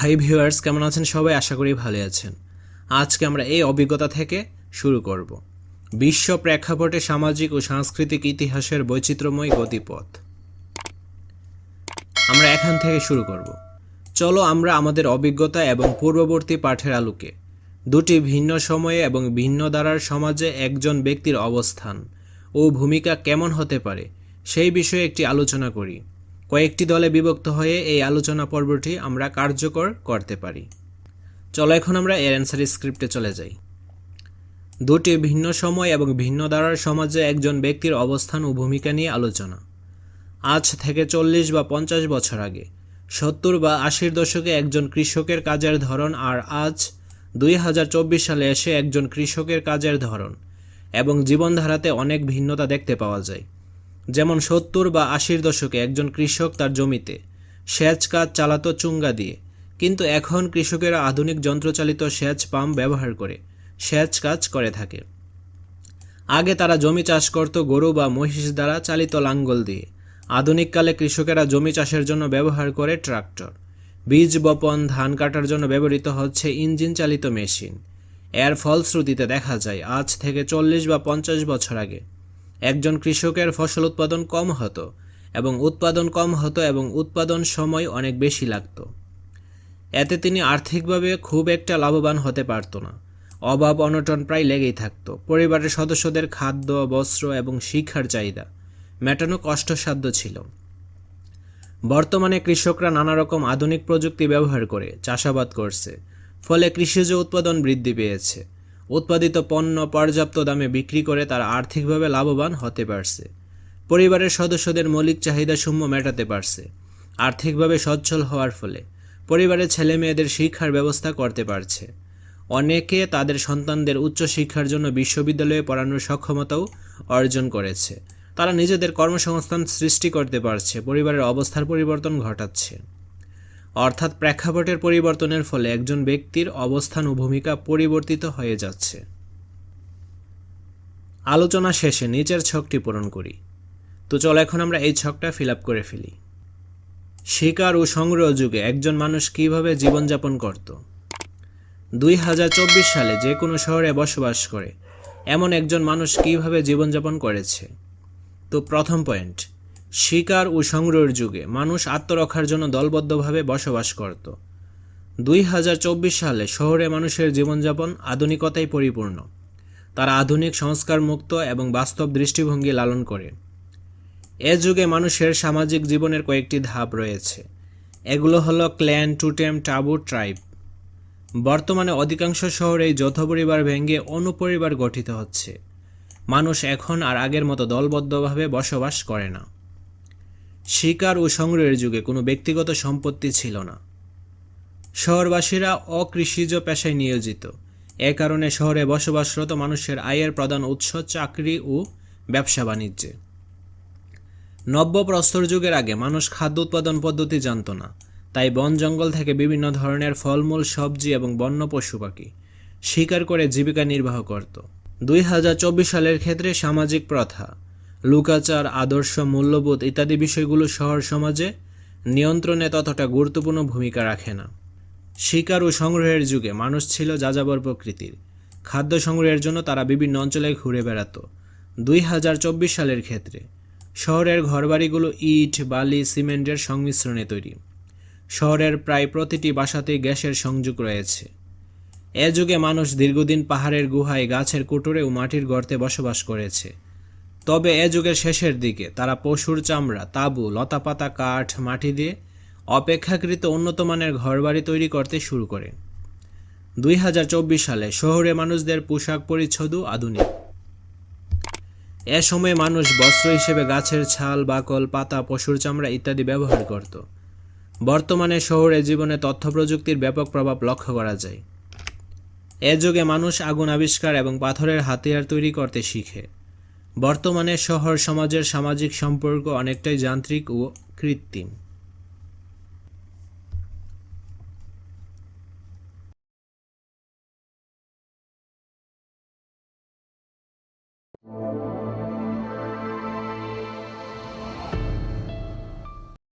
Hi viewers কেমন আছেন সবাই? আশা করি ভালো আছেন। আজকে আমরা এই অভিজ্ঞতা থেকে শুরু করব। বিশ্ব প্রেক্ষাপটে সামাজিক ও সাংস্কৃতিক ইতিহাসের বৈচিত্র্যময় গতিপথ। আমরা এখান থেকে শুরু করব। চলো আমরা আমাদের অভিজ্ঞতা এবং পূর্ববর্তী পাঠের আলোকে দুটি ভিন্ন সময়ে এবং ভিন্ন দ্বারার সমাজে একজন ব্যক্তির অবস্থান ও ভূমিকা কেমন হতে পারে সেই বিষয়ে একটি আলোচনা করি। কয়েকটি দলে বিভক্ত হয়ে এই আলোচনা পর্বটি আমরা কার্যকর করতে পারি। চলো এখন আমরা এর অ্যান্সার স্ক্রিপ্টে চলে যাই। দুটি ভিন্ন সময় এবং ভিন্ন দ্বারার সমাজে একজন ব্যক্তির অবস্থান ও ভূমিকা নিয়ে আলোচনা। আজ থেকে চল্লিশ বা পঞ্চাশ বছর আগে, সত্তর বা আশির দশকে একজন কৃষকের কাজের ধরন আর আজ দুই হাজার চব্বিশ সালে এসে একজন কৃষকের কাজের ধরন এবং জীবনধারাতে অনেক ভিন্নতা দেখতে পাওয়া যায়। যেমন সত্তর বা আশির দশকে একজন কৃষক তার জমিতে সেচ কাজ চালাতো চুঙ্গা দিয়ে। কিন্তু এখন কৃষকেরা আধুনিক যন্ত্রচালিত সেচ পাম্প ব্যবহার করে সেচ কাজ করে থাকে। আগে তারা জমি চাষ করত গরু বা মহিষ দ্বারা চালিত লাঙ্গল দিয়ে। আধুনিককালে কৃষকেরা জমি চাষের জন্য ব্যবহার করে ট্রাক্টর। বীজ বপন, ধান কাটার জন্য ব্যবহৃত হচ্ছে ইঞ্জিন চালিত মেশিন। এর ফলশ্রুতিতে দেখা যায়, আজ থেকে চল্লিশ বা পঞ্চাশ বছর আগে একজন কৃষকের ফসল উৎপাদন কম হতো এবং উৎপাদন কম হতো এবং উৎপাদন সময় অনেক বেশি লাগতো। এতে তিনি আর্থিকভাবে খুব একটা লাভবান হতে পারত না। অভাব অনটন প্রায় লেগেই থাকত। পরিবারের সদস্যদের খাদ্য, বস্ত্র এবং শিক্ষার চাহিদা মেটানো কষ্টসাধ্য ছিল। বর্তমানে কৃষকরা নানা রকম আধুনিক প্রযুক্তি ব্যবহার করে চাষাবাদ করছে। ফলে কৃষিজ উৎপাদন বৃদ্ধি পেয়েছে। উৎপাদিত পণ্য পর্যাপ্ত দামে বিক্রি করে তারা আর্থিকভাবে লাভবান হতে পারছে। পরিবারের সদস্যদের মৌলিক চাহিদাসমূহ মেটাতে পারছে। আর্থিকভাবে সচ্ছল হওয়ার ফলে পরিবারের ছেলে মেয়েদের শিক্ষার ব্যবস্থা করতে পারছে। অনেকে তাদের সন্তানদের উচ্চ শিক্ষার জন্য বিশ্ববিদ্যালয়ে পড়ানোর সক্ষমতাও অর্জন করেছে। তারা নিজেদের কর্মসংস্থান সৃষ্টি করতে পারছে। পরিবারের অবস্থার পরিবর্তন ঘটাচ্ছে। অর্থাৎ প্রেক্ষাপটের পরিবর্তনের ফলে একজন ব্যক্তির অবস্থান ও ভূমিকা পরিবর্তিত হয়ে যাচ্ছে। আলোচনা শেষে নিচের ছকটি পূরণ করি। তো চলো এখন আমরা এই ছকটা ফিল করে ফেলি। শিকার ও সংগ্রহ যুগে একজন মানুষ কীভাবে জীবনযাপন করত? দুই হাজার চব্বিশ সালে যে কোনো শহরে বসবাস করে, এমন একজন মানুষ কীভাবে জীবনযাপন করেছে? তো প্রথম পয়েন্ট শিকার ও সংগ্রহের যুগে মানুষ আত্মরক্ষার জন্য দলবদ্ধভাবে বসবাস করত। দুই হাজার চব্বিশ সালে শহরে মানুষের জীবনযাপন আধুনিকতায় পরিপূর্ণ। তারা আধুনিক সংস্কার মুক্ত এবং বাস্তব দৃষ্টিভঙ্গি লালন করে। এ যুগে মানুষের সামাজিক জীবনের কয়েকটি ধাপ রয়েছে। এগুলো হলো ক্ল্যান, টুটেম, টাবু, ট্রাইব। বর্তমানে অধিকাংশ শহরেই যৌথ পরিবার ভেঙে অনুপরিবার গঠিত হচ্ছে। মানুষ এখন আর আগের মতো দলবদ্ধভাবে বসবাস করে না। শিকার ও সংগ্রহের যুগে কোনো ব্যক্তিগত সম্পত্তি ছিল না। শহরবাসীরা অকৃষিজ পেশায় নিয়োজিত। এ কারণে শহরে বসবাসরত মানুষের আয়ের প্রধান উৎস চাকরি ও ব্যবসা বাণিজ্যে। নব্য প্রস্তর যুগের আগে মানুষ খাদ্য উৎপাদন পদ্ধতি জানত না। তাই বন জঙ্গল থেকে বিভিন্ন ধরনের ফলমূল, সবজি এবং বন্য পশু পাখি শিকার করে জীবিকা নির্বাহ করত। দুই হাজার চব্বিশ সালের ক্ষেত্রে সামাজিক প্রথা লুকাচার, আদর্শ, মূল্যবোধ ইত্যাদি বিষয়গুলো শহর সমাজে নিয়ন্ত্রণে ততটা গুরুত্বপূর্ণ ভূমিকা রাখে না। শিকার ও সংগ্রহের যুগে মানুষ ছিল যাযাবর প্রকৃতির। খাদ্য সংগ্রহের জন্য তারা বিভিন্ন অঞ্চলে ঘুরে বেড়াত। দুই হাজার চব্বিশ সালের ক্ষেত্রে শহরের ঘরবাড়িগুলো ইট, বালি, সিমেন্টের সংমিশ্রণে তৈরি। শহরের প্রায় প্রতিটি বাসাতেই গ্যাসের সংযোগ রয়েছে। এ যুগে মানুষ দীর্ঘদিন পাহাড়ের গুহায়, গাছের কুটুরে ও মাটির গর্তে বসবাস করেছে। তবে এ যুগের শেষের দিকে তারা পশুর চামড়া, তাঁবু, লতাপাতা, কাঠ, মাটি দিয়ে অপেক্ষাকৃত উন্নত মানের ঘরবাড়ি তৈরি করতে শুরু করে। দুই হাজার চব্বিশ সালে শহরে মানুষদের পোশাক পরিচ্ছদও আধুনিক। এ সময় মানুষ বস্ত্র হিসেবে গাছের ছাল, বাকল, পাতা, পশুর চামড়া ইত্যাদি ব্যবহার করত। বর্তমানে শহরে জীবনে তথ্য প্রযুক্তির ব্যাপক প্রভাব লক্ষ্য করা যায়। এ যুগে মানুষ আগুন আবিষ্কার এবং পাথরের হাতিয়ার তৈরি করতে শিখে। বর্তমানে শহর সমাজের সামাজিক সম্পর্ক অনেকটাই যান্ত্রিক ও কৃত্রিম।